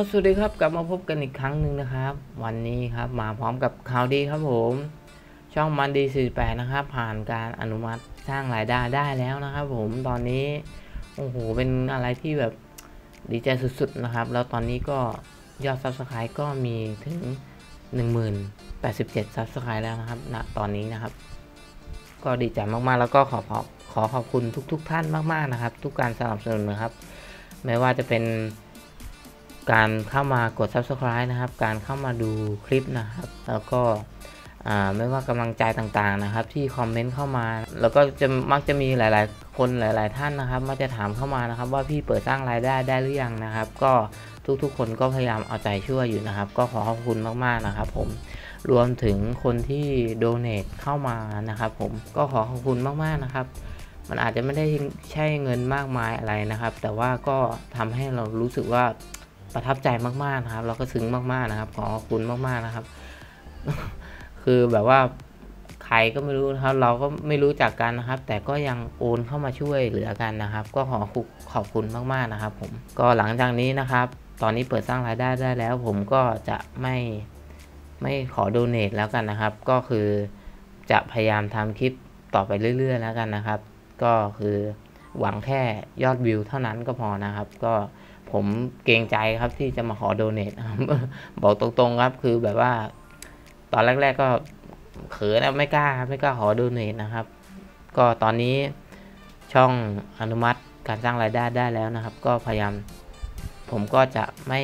ครับสวัสดีครับกลับมาพบกันอีกครั้งหนึ่งนะครับ วันนี้ครับมาพร้อมกับข่าวดีครับผม ช่องมันดี48นะครับ ผ่านการอนุมัติสร้างรายได้ได้แล้วนะครับ ผมตอนนี้โอ้โหเป็นอะไรที่แบบดีใจสุดๆนะครับ แล้วตอนนี้ก็ยอด Subscribe ก็มีถึง 10,087 Subscribe แล้วนะครับณตอนนี้นะครับ ก็ดีใจมากๆแล้วก็ขอขอขอขอบคุณทุก ๆ ท่านมากๆนะครับ ทุกการสนับสนุนนะครับ ไม่ว่าจะเป็น การเข้ามากด subscribe นะครับ การเข้ามาดูคลิปนะครับ แล้วก็ไม่ว่ากำลังใจต่างๆนะครับ ที่คอมเมนต์เข้ามา แล้วก็จะมักจะมีหลายๆ คนหลาย ๆ ท่านนะครับมักจะถามเข้ามานะครับ ว่าพี่เปิดสร้างรายได้ได้หรือยังนะครับ ก็ทุกๆ คนก็พยายามเอาใจช่วยอยู่นะครับ ก็ขอขอบคุณมากๆนะครับ ผมรวมถึงคนที่โดเน a เข้ามานะครับ ผมก็ขอขอบคุณมากๆนะครับ มันอาจจะไม่ได้ใช่เงินมากมายอะไรนะครับ แต่ว่าก็ทำให้เรารู้สึกว่า ประทับใจมากๆนะครับเราก็ซึ้งมากๆนะครับ ขอขอบคุณมากๆนะครับ คือแบบว่าใครก็ไม่รู้นะครับ เราก็ไม่รู้จักกันนะครับ แต่ก็ยังโอนเข้ามาช่วยเหลือกันนะครับ ก็ขอขอบคุณมากๆนะครับ ผมก็หลังจากนี้นะครับ ตอนนี้เปิดสร้างรายได้ได้แล้ว ผมก็จะไม่ไม่ขอโดเนทแล้วกันนะครับ ก็คือจะพยายามทำคลิปต่อไปเรื่อย ๆ แล้วกันนะครับ ก็คือหวังแค่ยอดวิวเท่านั้นก็พอนะครับ ก็ ผมเกรงใจครับที่จะมาขอโดเนทครับบอกตรงๆครับ คือแบบว่า ตอนแรก ๆก็เขินนะไม่กล้าไม่กล้าขอโดเนทนะครับ ก็ตอนนี้ช่องอนุมัติการสร้างรายได้ได้แล้วนะครับ ก็พยายาม ผมก็จะไม่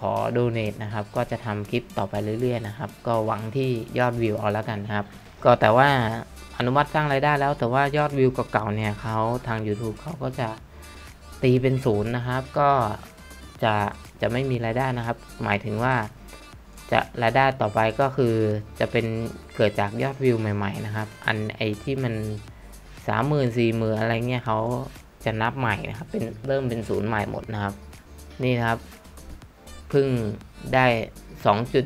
ขอโดเนทนะครับ ก็จะทำคลิปต่อไปเรื่อย ๆ นะครับ ก็หวังที่ยอดวิวเอาแล้วกันครับ ก็แต่ว่าอนุมัติสร้างรายได้แล้ว แต่ว่ายอดวิวเก่าๆเนี่ยเขาทาง YouTube เขาก็จะ ตีเป็นศูนย์นะครับก็จะจะไม่มีรายได้นะครับ หมายถึงว่าจะรายได้ต่อไปก็คือจะเป็นเกิดจากยอดวิวใหม่ๆนะครับ อันไอที่มันสามหมื่นสี่หมื่นอะไรเงี้ยเขาจะนับใหม่นะครับ เป็นเริ่มเป็นศูนย์ใหม่หมดนะครับ นี่นะครับเพิ่งได้สองจุด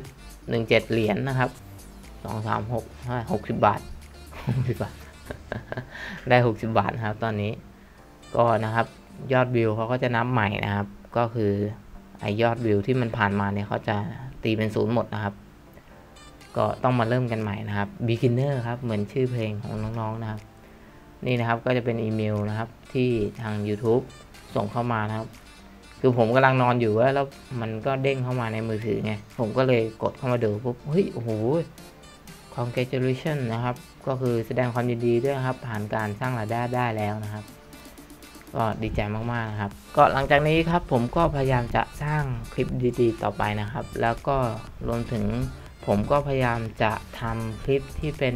หนึ่งเจ็ดเหรียญนนะครับสองสามหกห้าหกสิบบาทหกสิบบาท ได้หกสิบบาทนะครับ ตอนนี้ก็นะครับ ยอดวิวเขาก็จะนับใหม่นะครับ ก็คือไอยอดวิวที่มันผ่านมาเนี่ยเขาจะตีเป็นศูนย์หมดนะครับ ก็ต้องมาเริ่มกันใหม่นะครับ beginner ครับ เหมือนชื่อเพลงของน้องๆนะครับ นี่นะครับก็จะเป็นอีเมลนะครับที่ทาง YouTube ส่งเข้ามานะครับ คือผมกำลังนอนอยู่แล้วมันก็เด้งเข้ามาในมือถือไง ผมก็เลยกดเข้ามาดูปุ๊บ เฮ้ย โอ้โห congratulation นะครับ ก็คือแสดงความยินดีด้วยครับ ผ่านการสร้างรายได้ได้แล้วนะครับ ก็ดีใจมากๆนะครับ ก็หลังจากนี้ครับผมก็พยายามจะสร้างคลิปดีๆ ต่อไปนะครับ แล้วก็รวมถึงผมก็พยายามจะทำคลิปที่เป็น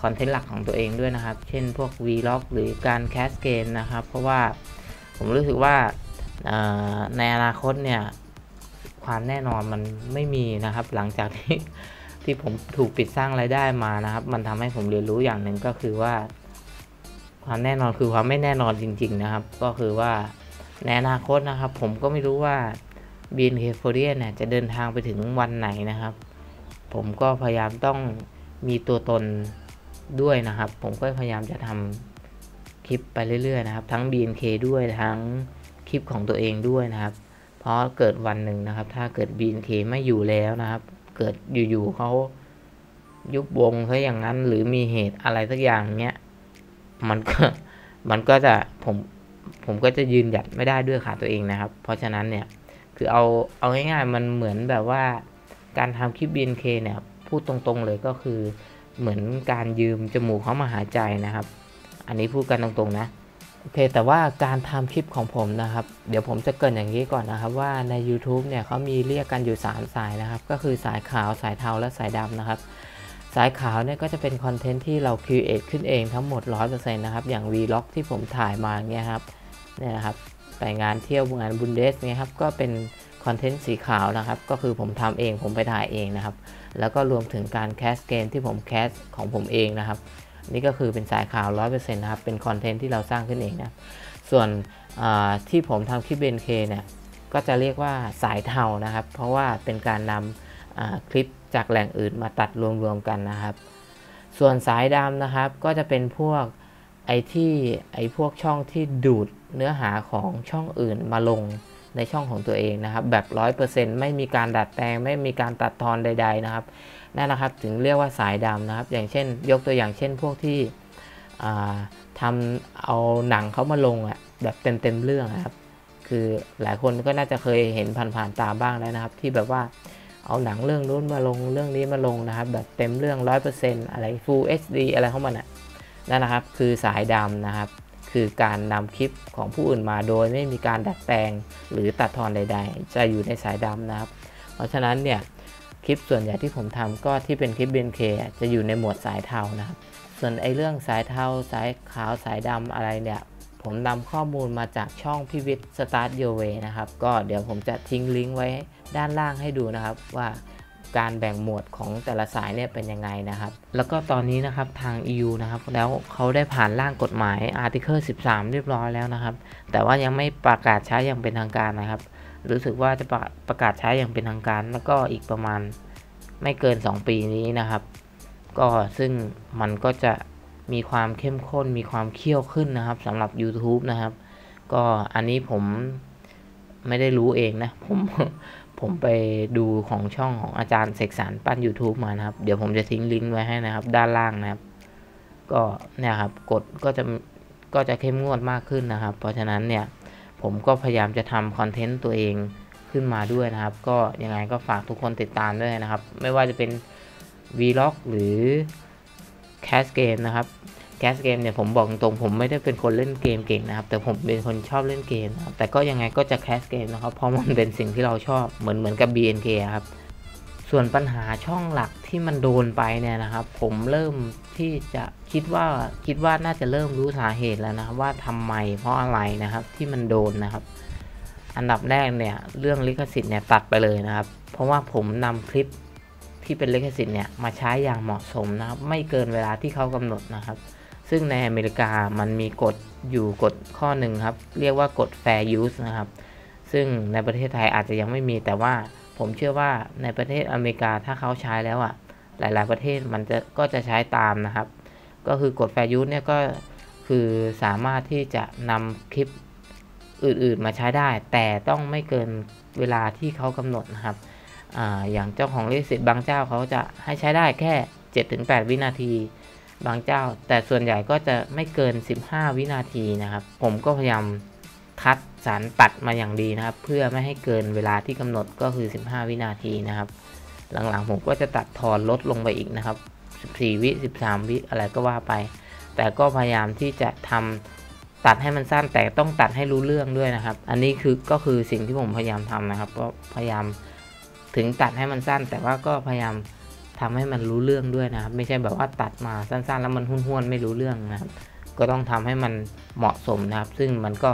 คอนเทนต์หลักของตัวเองด้วยนะครับ เช่นพวก Vlog หรือการแคสเกมนะครับ เพราะว่าผมรู้สึกว่าในอนาคตเนี่ย ความแน่นอนมันไม่มีนะครับ หลังจากที่ที่ผมถูกปิดสร้างรายได้มานะครับ มันทำให้ผมเรียนรู้อย่างหนึ่งก็คือว่า ความแน่นอนคือความไม่แน่นอนจริง ๆ นะครับ ก็คือว่าในอนาคตนะครับ ผมก็ไม่รู้ว่า BNK48 เนี่ยจะเดินทางไปถึงวันไหนนะครับ ผมก็พยายามต้องมีตัวตนด้วยนะครับ ผมก็พยายามจะทำคลิปไปเรื่อยๆนะครับ ทั้ง BNK ด้วยทั้งคลิปของตัวเองด้วยนะครับ เพราะเกิดวันหนึ่งนะครับ ถ้าเกิด BNK ไม่อยู่แล้วนะครับ เกิดอยู่ๆเขายุบวงซะอย่างนั้นหรือมีเหตุอะไรสักอย่างเนี้ย มันก็มันก็จะผมผมก็จะยืนหยัดไม่ได้ด้วยขาตัวเองนะครับ เพราะฉะนั้นเนี่ยคือเอาเอาง่ายๆมันเหมือนแบบว่า การทำคลิป BNK เนี่ยพูดตรงๆเลยก็คือเหมือนการยืมจมูกเขามาหาใจนะครับ อันนี้พูดกันตรงๆนะโอเคแต่ว่าการทำคลิปของผมนะครับ เดี๋ยวผมจะเกินอย่างนี้ก่อนนะครับ ว่าใน YouTube เนี่ยเขามีเรียกกันอยู่ 3 สายนะครับ ก็คือสายขาวสายเทาและสายดำนะครับ สายขาวเนี่ยก็จะเป็นคอนเทนต์ที่เราคิวเอทขึ้นเองทั้งหมด 100%นะครับ อย่าง Vlog ที่ผมถ่ายมาเนี่ยครับเนี่ยนะครับไปงานเที่ยวงานบุนเดสเนี่ยครับก็เป็นคอนเทนต์สีขาวนะครับ ก็คือผมทำเองผมไปถ่ายเองนะครับ แล้วก็รวมถึงการแคสเกมที่ผมแคสของผมเองนะครับ นี่ก็คือเป็นสายขาว 100%นะครับ เป็นคอนเทนต์ที่เราสร้างขึ้นเองนะส่วนที่ผมทำคลิปเบนเคเนี่ยก็จะเรียกว่าสายเทานะครับ เพราะว่าเป็นการนำคลิป จากแหล่งอื่นมาตัดรวมๆกันนะครับ ส่วนสายดำนะครับก็จะเป็นพวกไอที่ไอพวกช่องที่ดูดเนื้อหาของช่องอื่นมาลงในช่องของตัวเองนะครับ แบบร้อยเปอร์เซ็นต์ไม่มีการดัดแปลง ไม่มีการตัดทอนใด ๆนะครับนั่นนะครับถึงเรียกว่าสายดำนะครับ อย่างเช่น ยกตัวอย่างเช่นพวกที่ทำเอาหนังเขามาลงอะแบบเต็มๆเรื่องนะครับ คือหลายคนก็น่าจะเคยเห็นผ่านๆตาบ้างแล้วนะครับ ที่แบบว่า เอาหนังเรื่องนู้นมาลงเรื่องนี้มาลงนะครับ แบบเต็มเรื่อง 100%อะไร Full HD อะไรเข้ามาน่ะนั่นนะครับ คือสายดำนะครับ คือการนำคลิปของผู้อื่นมาโดยไม่มีการดัดแปลงหรือตัดทอนใด ๆ จะอยู่ในสายดำนะครับ เพราะฉะนั้นเนี่ยคลิปส่วนใหญ่ที่ผมทำก็ที่เป็นคลิป BNK จะอยู่ในหมวดสายเทานะครับส่วนไอ้เรื่องสายเทาสายขาวสายดำอะไรเนี่ยผมนำข้อมูลมาจากช่องพิวิทสตาร์ทโยเวนะครับ ก็เดี๋ยวผมจะทิ้งลิงก์ไว้ ด้านล่างให้ดูนะครับว่าการแบ่งหมวดของแต่ละสายเนี่ยเป็นยังไงนะครับ แล้วก็ตอนนี้นะครับทาง EU นะครับแล้วเขาได้ผ่านร่างกฎหมาย Article 13 เรียบร้อยแล้วนะครับ แต่ว่ายังไม่ประกาศใช้อย่างเป็นทางการนะครับ รู้สึกว่าจะประประกาศใช้อย่างเป็นทางการ แล้วก็อีกประมาณไม่เกิน 2 ปีนี้นะครับ ก็ซึ่งมันก็จะมีความเข้มข้นมีความเคี่ยวขึ้นนะครับสำหรับ YouTube นะครับ ก็อันนี้ผมไม่ได้รู้เองนะผม ผมไปดูของช่องของอาจารย์เสกสรรปั้น YouTube มานะครับ เดี๋ยวผมจะทิ้งลิงก์ไว้ให้นะครับ ด้านล่างนะครับ ก็เนี่ยครับกดก็จะก็จะเข้มงวดมากขึ้นนะครับ เพราะฉะนั้นเนี่ยผมก็พยายามจะทำคอนเทนต์ตัวเองขึ้นมาด้วยนะครับ ก็ยังไงก็ฝากทุกคนติดตามด้วยนะครับ ไม่ว่าจะเป็น Vlog หรือแคสเกมนะครับ แคสเกมเนี่ยผมบอกตรงผมไม่ได้เป็นคนเล่นเกมเก่งนะครับแต่ผมเป็นคนชอบเล่นเกมนะครับแต่ก็ยังไงก็จะแคสเกมนะครับเพราะมันเป็นสิ่งที่เราชอบเหมือนเหมือนกับ BNK ครับส่วนปัญหาช่องหลักที่มันโดนไปเนี่ยนะครับ ผมเริ่มที่จะคิดว่าคิดว่าน่าจะเริ่มรู้สาเหตุแล้วนะครับว่าทำไมเพราะอะไรนะครับที่มันโดนนะครับ อันดับแรกเนี่ยเรื่องลิขสิทธิ์เนี่ยตัดไปเลยนะครับ เพราะว่าผมนำคลิปที่เป็นลิขสิทธิ์เนี่ยมาใช้อย่างเหมาะสมนะครับ ไม่เกินเวลาที่เขากำหนดนะครับ ซึ่งในอเมริกามันมีกฎอยู่กฎข้อหนึ่งครับ เรียกว่ากฎ fair use นะครับ ซึ่งในประเทศไทยอาจจะยังไม่มีแต่ว่าผมเชื่อว่าในประเทศอเมริกาถ้าเขาใช้แล้วอะ่ะ หลายๆประเทศมันจะก็จะใช้ตามนะครับ ก็คือกฎ fair use เนี่ยก็คือสามารถที่จะนำคลิปอื่นๆมาใช้ได้ แต่ต้องไม่เกินเวลาที่เขากำหนดนะครับออย่างเจ้าของลิขสิทธิ์บางเจ้าเขาจะให้ใช้ได้แค่ 7-8 วินาที บางเจ้า แต่ส่วนใหญ่ก็จะไม่เกิน 15 วินาทีนะครับ ผมก็พยายามคัดสารตัดมาอย่างดีนะครับ เพื่อไม่ให้เกินเวลาที่กำหนดก็คือ 15 วินาทีนะครับ หลังๆผมก็จะตัดทอนลดลงไปอีกนะครับ 14 วิ 13 วิอะไรก็ว่าไป แต่ก็พยายามที่จะทำตัดให้มันสั้นแต่ต้องตัดให้รู้เรื่องด้วยนะครับ อันนี้คือก็คือสิ่งที่ผมพยายามทำนะครับ ก็พยายามถึงตัดให้มันสั้น แต่ว่าก็พยายาม ทำให้มันรู้เรื่องด้วยนะครับ ไม่ใช่แบบว่าตัดมาสั้นๆ แล้วมันห้วนๆไม่รู้เรื่องนะครับ ก็ต้องทำให้มันเหมาะสมนะครับ ซึ่งมันก็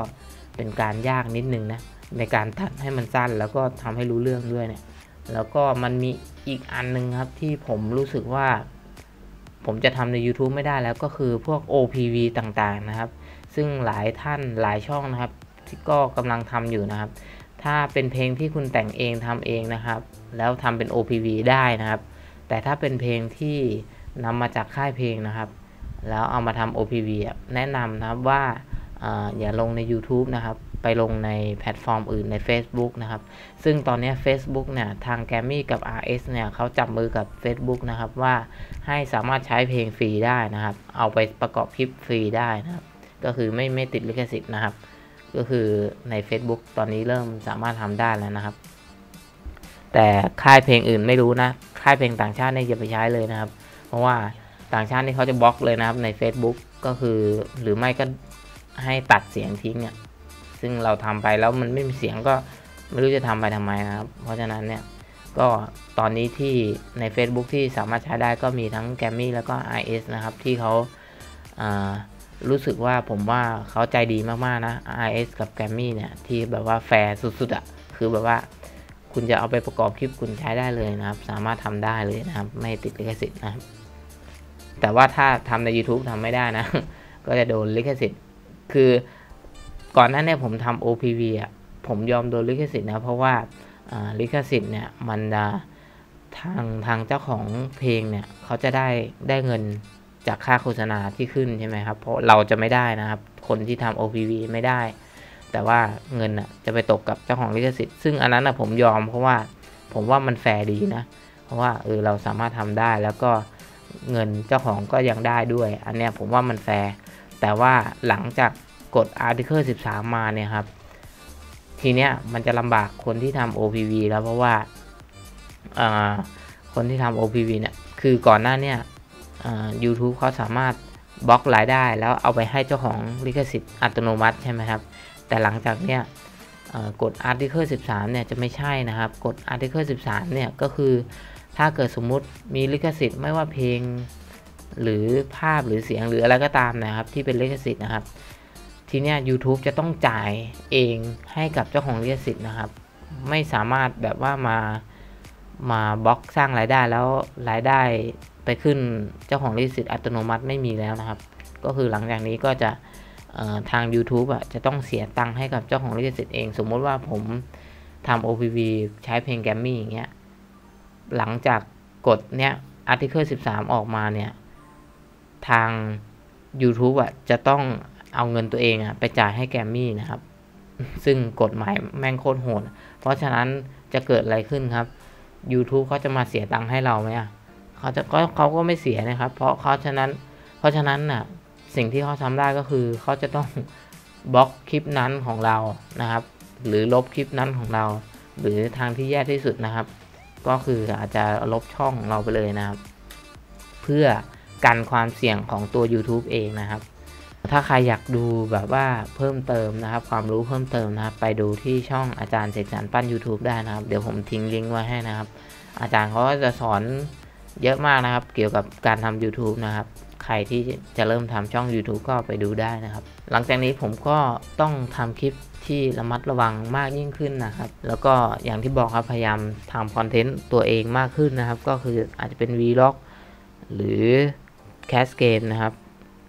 เป็นการยากนิดนึงนะในการตัดให้มันสั้นแล้วก็ทำให้รู้เรื่องด้วยเนี่ยแล้วก็มันมีอีกอันนึงครับที่ผมรู้สึกว่า ผมจะทำใน YouTube ไม่ได้แล้วก็คือพวก OPV ต่างๆนะครับ ซึ่งหลายท่านหลายช่องนะครับที่ก็กำลังทำอยู่นะครับ ถ้าเป็นเพลงที่คุณแต่งเองทำเองนะครับ แล้วทำเป็น OPV ได้นะครับ แต่ถ้าเป็นเพลงที่นำมาจากค่ายเพลงนะครับ แล้วเอามาทำ OPV แนะนำนะครับว่าอย่าลงใน YouTube นะครับ ไปลงในแพลตฟอร์มอื่นใน Facebook นะครับ ซึ่งตอนนี้ Facebook เนี่ย ทางแกรมมี่กับ RS เนี่ยเขาจับมือกับ Facebook นะครับ ว่าให้สามารถใช้เพลงฟรีได้นะครับ เอาไปประกอบคลิปฟรีได้นะครับ ก็คือไม่ไม่ติดลิขสิทธิ์นะครับ ก็คือใน Facebook ตอนนี้เริ่มสามารถทำได้แล้วนะครับ แต่ค่ายเพลงอื่นไม่รู้นะ ค่ายเพลงต่างชาติเนี่ยอย่าไปใช้เลยนะครับ เพราะว่าต่างชาตินี่เขาจะบล็อกเลยนะครับใน Facebook ก็คือหรือไม่ก็ให้ตัดเสียงทิ้งเนี่ยซึ่งเราทำไปแล้วมันไม่มีเสียงก็ไม่รู้จะทำไปทำไมนะครับ เพราะฉะนั้นเนี่ยก็ตอนนี้ที่ใน Facebook ที่สามารถใช้ได้ก็มีทั้งแกมมี่แล้วก็ IS นะครับ ที่เขาารู้สึกว่าผมว่าเขาใจดีมาก ๆ นะ IS กับแกมมี่เนี่ย ที่แบบว่าแฟร์สุด ๆอะ่ะคือแบบว่า คุณจะเอาไปประกอบคลิปคุณใช้ได้เลยนะครับ สามารถทำได้เลยนะครับ ไม่ติดลิขสิทธิ์นะครับ แต่ว่าถ้าทำใน YouTube ทำไม่ได้นะ ก็จะโดนลิขสิทธิ์ คือก่อนหน้านี้ผมทำ OPV อะผมยอมโดนลิขสิทธิ์นะ เพราะว่าลิขสิทธิ์เนี่ยมันจะทางทางเจ้าของเพลงเนี่ยเขาจะได้ได้เงินจากค่าโฆษณาที่ขึ้นใช่ไหมครับ เพราะเราจะไม่ได้นะครับ คนที่ทำ OPV ไม่ได้ แต่ว่าเงินอะจะไปตกกับเจ้าของลิขสิทธิ์ซึ่งอันนั้นอะผมยอมเพราะว่าผมว่ามันแฟร์ดีนะ เพราะว่าเออเราสามารถทำได้แล้วก็เงินเจ้าของก็ยังได้ด้วย อันเนี้ยผมว่ามันแฟร์แต่ว่าหลังจากกด Article 13 มาเนี่ยครับ ทีเนี้ยมันจะลำบากคนที่ทำ OPV แล้วเพราะว่าคนที่ทำ OPV เนี่ยคือก่อนหน้าเนี่ย YouTube เขาสามารถบล็อกรายได้ แล้วเอาไปให้เจ้าของลิขสิทธิ์อัตโนมัติใช่ไหมครับ แต่หลังจากเนี้ยกด Article 13 เนี่ยจะไม่ใช่นะครับ กด Article 13 เนี่ยก็คือถ้าเกิดสมมุติมีลิขสิทธิ์ไม่ว่าเพลง หรือภาพหรือเสียงหรืออะไรก็ตามนะครับ ที่เป็นลิขสิทธิ์นะครับ ทีเนี้ย YouTube จะต้องจ่ายเองให้กับเจ้าของลิขสิทธิ์นะครับ ไม่สามารถแบบว่ามามาบล็อกสร้างรายได้แล้วรายได้ไปขึ้นเจ้าของลิขสิทธิ์อัตโนมัติไม่มีแล้วนะครับ ก็คือหลังจากนี้ก็จะ ทาง YouTube อะจะต้องเสียตังค์ให้กับเจ้าของลิขสิทธิ์เอง สมมติว่าผมทำ OPV ใช้เพลงแกมมี่อย่างเงี้ยหลังจากกดเนี้ย Article 13 ออกมาเนี่ย ทาง YouTube อะจะต้องเอาเงินตัวเองอะไปจ่ายให้แกมมี่นะครับ ซึ่งกฎหมายแม่งโคตรโหด เพราะฉะนั้นจะเกิดอะไรขึ้นครับ YouTube เขาจะมาเสียตังค์ให้เราไหมอะเขาจะก็เขาก็ไม่เสียนะครับ เพราะเขาฉะนั้น เพราะฉะนั้นน่ะ สิ่งที่เขาทำได้ก็คือเขาจะต้องบล็อกคลิปนั้นของเรานะครับ หรือลบคลิปนั้นของเรา หรือทางที่แย่ที่สุดนะครับ ก็คืออาจจะลบช่องของเราไปเลยนะครับ เพื่อกันความเสี่ยงของตัว YouTube เองนะครับ ถ้าใครอยากดูแบบว่าเพิ่มเติมนะครับ ความรู้เพิ่มเติมนะครับ ไปดูที่ช่องอาจารย์เสกสรรปั้น YouTube ได้นะครับ เดี๋ยวผมทิ้งลิงก์ไว้ให้นะครับ อาจารย์เขาก็จะสอนเยอะมากนะครับ เกี่ยวกับการทำ YouTube นะครับ ใครที่จะเริ่มทำช่อง YouTube ก็ไปดูได้นะครับ หลังจากนี้ผมก็ต้องทำคลิปที่ระมัดระวังมากยิ่งขึ้นนะครับ แล้วก็อย่างที่บอกครับพยายามทำคอนเทนต์ตัวเองมากขึ้นนะครับ ก็คืออาจจะเป็น Vlog หรือแคสเกมนะครับ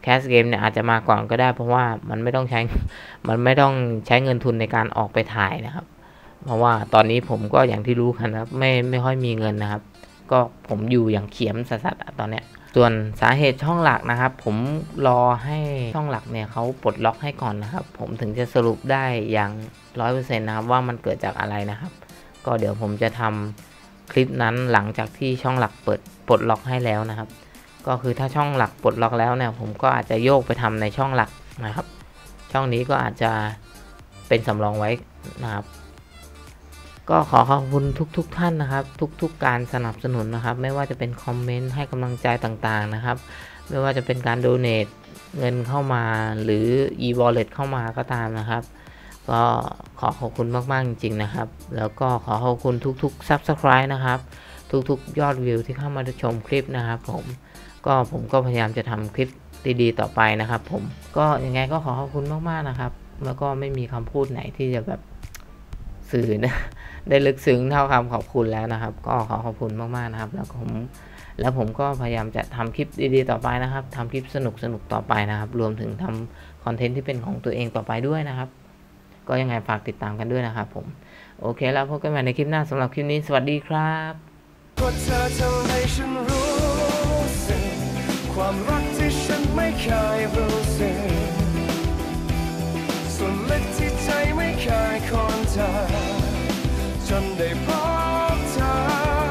แคสเกมเนี่ยอาจจะมาก่อนก็ได้ เพราะว่ามันไม่ต้องใช้ มันไม่ต้องใช้เงินทุนในการออกไปถ่ายนะครับ เพราะว่าตอนนี้ผมก็อย่างที่รู้กันครับ ไม่ไม่ค่อยมีเงินนะครับ ก็ผมอยู่อย่างเขียมสัสๆตอนเนี้ย ส่วนสาเหตุช่องหลักนะครับ ผมรอให้ช่องหลักเนี่ยเขาปลดล็อกให้ก่อนนะครับ ผมถึงจะสรุปได้อย่างร้อยเปอร์เซ็นต์นะครับว่ามันเกิดจากอะไรนะครับ ก็เดี๋ยวผมจะทำคลิปนั้นหลังจากที่ช่องหลักเปิดปลดล็อกให้แล้วนะครับ ก็คือถ้าช่องหลักปลดล็อกแล้วเนี่ย ผมก็อาจจะโยกไปทำในช่องหลักนะครับ ช่องนี้ก็อาจจะเป็นสำรองไว้นะครับ ก็ขอขอบคุณทุกๆทท่านนะครับ ทุกๆการสนับสนุนนะครับ ไม่ว่าจะเป็นคอมเมนต์ให้กำลังใจต่างๆนะครับ ไม่ว่าจะเป็นการโดเนทเงินเข้ามาหรือ e-wallet เข้ามาก็ตามนะครับ ก็ขอขอบคุณมาก ๆ จริง ๆ นะครับ แล้วก็ขอขอบคุณทุกๆ subscribe นะครับ ทุกๆ ยอดวิวที่เข้ามาชมคลิปนะครับผมก็ผมก็พยายามจะทำคลิปดีๆ ต่อไปนะครับ ผมก็ยังไงก็ขอขอบคุณมาก ๆ นะครับ แล้วก็ไม่มีคำพูดไหนที่จะแบบสื่อนะ ได้ลึกซึ้งเท่าคำขอบคุณแล้วนะครับ ก็ขอขอบคุณมากๆนะครับ แล้วผมแล้วผมก็พยายามจะทำคลิปดีๆต่อไปนะครับทำคลิปสนุกๆต่อไปนะครับ รวมถึงทำคอนเทนต์ที่เป็นของตัวเองต่อไปด้วยนะครับ ก็ยังไงฝากติดตามกันด้วยนะครับผมโอเคแล้วพบกันใหม่ในคลิปหน้าสำหรับคลิปนี้ สวัสดีครับความรักที่ฉันไม่เคยรู้สึกส่วนลึกที่ใจไม่เคยคนเธอ someday.